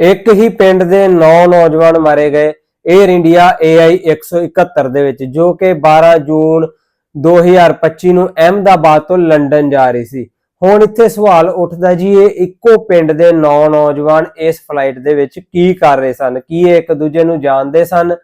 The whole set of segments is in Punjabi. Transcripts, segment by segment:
ਇੱਕ ਹੀ ਪਿੰਡ ਦੇ 9 ਨੌਜਵਾਨ ਮਾਰੇ ਗਏ। 에ਅਰ ਇੰਡੀਆ AI 171 ਦੇ ਵਿੱਚ, ਜੋ ਕਿ 12 ਜੂਨ 2025 ਨੂੰ ਅਹਿਮਦਾਬਾਦ ਤੋਂ ਲੰਡਨ ਜਾ ਰਹੀ ਸੀ। ਹੁਣ ਇੱਥੇ ਸਵਾਲ ਉੱਠਦਾ ਜੀ, ਇਹ ਇੱਕੋ ਪਿੰਡ ਦੇ 9 ਨੌਜਵਾਨ ਇਸ ਫਲਾਈਟ ਦੇ ਵਿੱਚ ਕੀ ਕਰ ਰਹੇ ਸਨ? ਕੀ ਇਹ ਇੱਕ ਦੂਜੇ ਨੂੰ ਜਾਣਦੇ ਸਨ?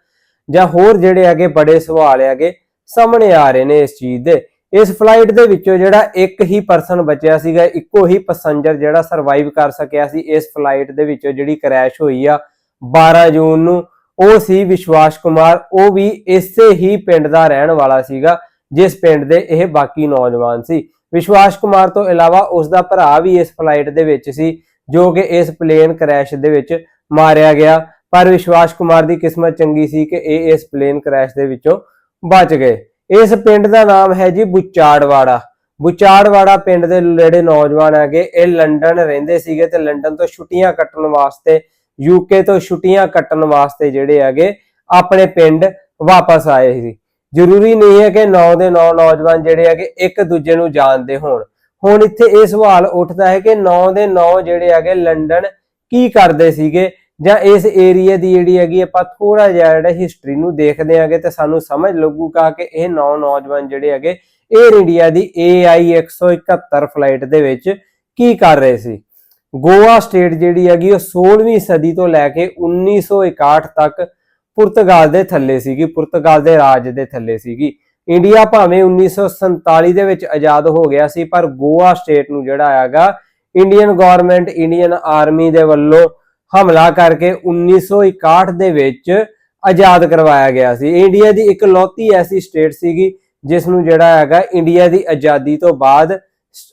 ਜਾਂ ਹੋਰ ਜਿਹੜੇ ਹੈਗੇ ਬੜੇ ਸਵਾਲ ਹੈਗੇ ਸਾਹਮਣੇ ਆ ਰਹੇ ਨੇ ਇਸ ਚੀਜ਼ ਦੇ। ਇਸ ਫਲਾਈਟ ਦੇ ਵਿੱਚੋਂ ਜਿਹੜਾ ਇੱਕ ਹੀ ਪਰਸਨ ਬਚਿਆ ਸੀਗਾ, ਇੱਕੋ ਹੀ ਪੈਸੇਂਜਰ ਜਿਹੜਾ ਸਰਵਾਈਵ ਕਰ ਸਕਿਆ ਸੀ, ਇਸ ਫਲਾਈਟ ਦੇ ਵਿੱਚੋਂ ਜਿਹੜੀ ਕ੍ਰੈਸ਼ ਹੋਈ ਆ 12 ਜੂਨ ਨੂੰ, ਉਹ ਸੀ ਵਿਸ਼ਵਾਸ ਕੁਮਾਰ, ਉਹ ਵੀ ਇਸੇ ਹੀ ਪਿੰਡ ਦਾ ਰਹਿਣ ਵਾਲਾ ਸੀਗਾ, ਜਿਸ ਪਿੰਡ ਦੇ ਇਹ ਬਾਕੀ ਨੌਜਵਾਨ ਸੀ। ਵਿਸ਼ਵਾਸ ਕੁਮਾਰ ਤੋਂ ਇਲਾਵਾ ਉਸ ਦਾ ਭਰਾ ਵੀ ਇਸ ਫਲਾਈਟ ਦੇ ਵਿੱਚ ਸੀ, ਜੋ ਕਿ ਇਸ ਪਲੇਨ ਕ੍ਰੈਸ਼ ਦੇ ਵਿੱਚ ਮਾਰਿਆ ਗਿਆ। ਪਰ ਵਿਸ਼ਵਾਸ ਕੁਮਾਰ ਦੀ ਕਿਸਮਤ ਚੰਗੀ ਸੀ ਕਿ ਇਹ ਇਸ ਪਲੇਨ ਕ੍ਰੈਸ਼ ਦੇ ਵਿੱਚੋਂ ਬਚ ਗਏ। ਇਸ ਪਿੰਡ ਦਾ ਨਾਮ ਹੈ ਜੀ ਬੁਚਾੜਵਾੜਾ। ਬੁਚਾੜਵਾੜਾ ਪਿੰਡ ਦੇ ਜਿਹੜੇ ਨੌਜਵਾਨ ਹੈਗੇ, ਇਹ ਲੰਡਨ ਰਹਿੰਦੇ ਸੀਗੇ ਤੇ ਲੰਡਨ ਤੋਂ ਛੁੱਟੀਆਂ ਕੱਟਣ ਵਾਸਤੇ ਯੂਕੇ ਤੋਂ ਛੁੱਟੀਆਂ ਕੱਟਣ ਵਾਸਤੇ ਜਿਹੜੇ ਹੈਗੇ, ਆਪਣੇ ਪਿੰਡ ਵਾਪਸ ਆਏ ਸੀ। ਜ਼ਰੂਰੀ ਨਹੀਂ ਹੈ ਕਿ 9 ਦੇ 9 ਨੌਜਵਾਨ ਜਿਹੜੇ ਹੈਗੇ, ਇੱਕ ਦੂਜੇ ਨੂੰ ਜਾਣਦੇ ਹੋਣ। ਹੁਣ ਇੱਥੇ ਇਹ ਸਵਾਲ ਉੱਠਦਾ ਹੈ ਕਿ 9 ਦੇ 9 ਜਿਹੜੇ ਹੈਗੇ, ਲੰਡਨ ਕੀ ਕਰਦੇ ਸੀਗੇ? ਜਾਂ ਇਸ ਏਰੀਆ ਦੀ ਜਿਹੜੀ ਹੈਗੀ ਆਪਾਂ ਥੋੜਾ ਜਿਹਾ ਜਿਹੜਾ ਹਿਸਟਰੀ ਨੂੰ ਦੇਖਦੇ ਆਂਗੇ ਤੇ ਸਾਨੂੰ ਸਮਝ ਲੱਗੂਗਾ ਕਿ ਇਹ ਨੌ ਨੌਜਵਾਨ ਜਿਹੜੇ ਹੈਗੇ 에ਅਰ ਇੰਡੀਆ ਦੀ AI 171 ਫਲਾਈਟ ਦੇ ਵਿੱਚ ਕੀ ਕਰ ਰਹੇ ਸੀ? ਗੋਆ ਸਟੇਟ ਜਿਹੜੀ ਹੈਗੀ ਉਹ 16ਵੀਂ ਸਦੀ ਤੋਂ ਲੈ ਕੇ 1961 ਤੱਕ ਪੁਰਤਗਾਲ ਦੇ ਥੱਲੇ ਸੀਗੀ, ਪੁਰਤਗਾਲ ਦੇ ਰਾਜ ਦੇ ਥੱਲੇ ਸੀਗੀ। ਇੰਡੀਆ ਭਾਵੇਂ 1947 ਦੇ ਵਿੱਚ ਆਜ਼ਾਦ ਹੋ ਗਿਆ ਸੀ, ਪਰ ਗੋਆ ਸਟੇਟ ਨੂੰ ਜਿਹੜਾ ਹੈਗਾ ਇੰਡੀਅਨ ਗਵਰਨਮੈਂਟ ਇੰਡੀਅਨ ਆਰਮੀ ਦੇ ਵੱਲੋਂ ਹਮਲਾ ਕਰਕੇ 1961 ਦੇ ਵਿੱਚ ਆਜ਼ਾਦ ਕਰਵਾਇਆ ਗਿਆ ਸੀ। ਇੰਡੀਆ ਦੀ ਇਕਲੌਤੀ ਐਸੀ ਸਟੇਟ ਸੀਗੀ ਜਿਸ ਨੂੰ ਜਿਹੜਾ ਹੈਗਾ ਇੰਡੀਆ ਦੀ ਆਜ਼ਾਦੀ ਤੋਂ ਬਾਅਦ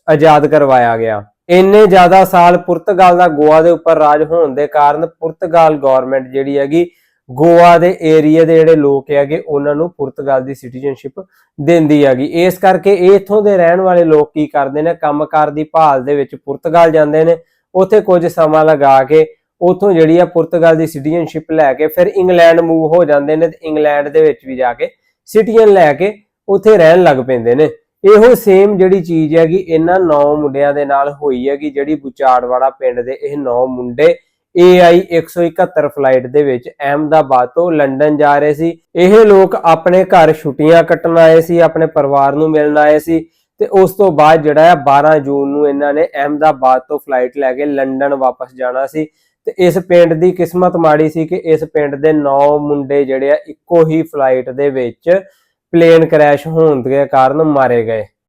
ਆਜ਼ਾਦ ਕਰਵਾਇਆ ਗਿਆ। ਇੰਨੇ ਜ਼ਿਆਦਾ ਸਾਲ ਪੁਰਤਗਾਲ ਦਾ ਗੋਆ ਦੇ ਉੱਪਰ ਰਾਜ ਹੋਣ ਦੇ ਕਾਰਨ ਪੁਰਤਗਾਲ ਗਵਰਨਮੈਂਟ ਜਿਹੜੀ ਹੈਗੀ, ਗੋਆ ਦੇ ਏਰੀਆ ਦੇ ਜਿਹੜੇ ਲੋਕ ਹੈਗੇ, ਉਹਨਾਂ ਨੂੰ ਪੁਰਤਗਾਲ ਦੀ ਸਿਟੀਜ਼ਨਸ਼ਿਪ ਦਿੰਦੀ ਹੈਗੀ। ਇਸ ਕਰਕੇ ਇਹ ਇਥੋਂ ਦੇ ਰਹਿਣ ਵਾਲੇ ਲੋਕ ਕੀ ਕਰਦੇ ਨੇ? ਕੰਮਕਾਰ ਦੀ ਭਾਲ ਦੇ ਵਿੱਚ ਪੁਰਤਗਾਲ ਜਾਂਦੇ ਨੇ। ਉੱਥੇ ਕੁਝ ਸਮਾਂ ਲਗਾ ਕੇ ਉਥੋਂ ਜਿਹੜੀ ਆ ਪੁਰਤਗਾਲ ਦੀ ਸਿਟੀਜ਼ਨਸ਼ਿਪ ਲੈ ਕੇ ਫਿਰ ਇੰਗਲੈਂਡ ਮੂਵ ਹੋ ਜਾਂਦੇ ਨੇ ਤੇ ਇੰਗਲੈਂਡ ਦੇ ਵਿੱਚ ਵੀ ਜਾ ਕੇ ਸਿਟੀਜ਼ਨ ਲੈ ਕੇ ਉੱਥੇ ਰਹਿਣ ਲੱਗ ਪੈਂਦੇ ਨੇ। ਇਹੋ ਸੇਮ ਜਿਹੜੀ ਚੀਜ਼ ਹੈਗੀ, ਇਹਨਾਂ ਨੌ ਮੁੰਡਿਆਂ ਦੇ ਨਾਲ ਹੋਈ ਹੈਗੀ, ਜਿਹੜੀ ਬੁਚਾੜਵਾੜਾ ਪਿੰਡ ਦੇ ਇਹ ਨੌ ਮੁੰਡੇ AI 171 ਫਲਾਈਟ ਦੇ ਵਿੱਚ ਅਹਿਮਦਾਬਾਦ ਤੋਂ ਲੰਡਨ ਜਾ ਰਹੇ ਸੀ। ਇਹ ਲੋਕ ਆਪਣੇ ਘਰ ਛੁੱਟੀਆਂ ਕੱਟਣ ਆਏ ਸੀ, ਆਪਣੇ ਪਰਿਵਾਰ ਨੂੰ ਮਿਲਣ ਆਏ ਸੀ ਤੇ ਉਸ ਤੋਂ ਬਾਅਦ ਜਿਹੜਾ ਹੈ 12 ਜੂਨ ਨੂੰ ਇਹਨਾਂ ਨੇ ਅਹਿਮਦਾਬਾਦ ਤੋਂ ਫਲਾਈਟ ਲੈ ਕੇ ਲੰਡਨ ਵਾਪਸ ਜਾਣਾ ਸੀ। ਤੇ ਇਸ ਪਿੰਡ ਦੀ ਕਿਸਮਤ ਮਾੜੀ ਸੀ ਕਿ ਇਸ ਪਿੰਡ ਦੇ 9 ਮੁੰਡੇ ਜਿਹੜੇ ਆ, ਇੱਕੋ ਹੀ ਫਲਾਈਟ ਦੇ ਵਿੱਚ ਪਲੇਨ ਕ੍ਰੈਸ਼ ਹੋਣ ਦੇ ਕਾਰਨ ਮਾਰੇ ਗਏ।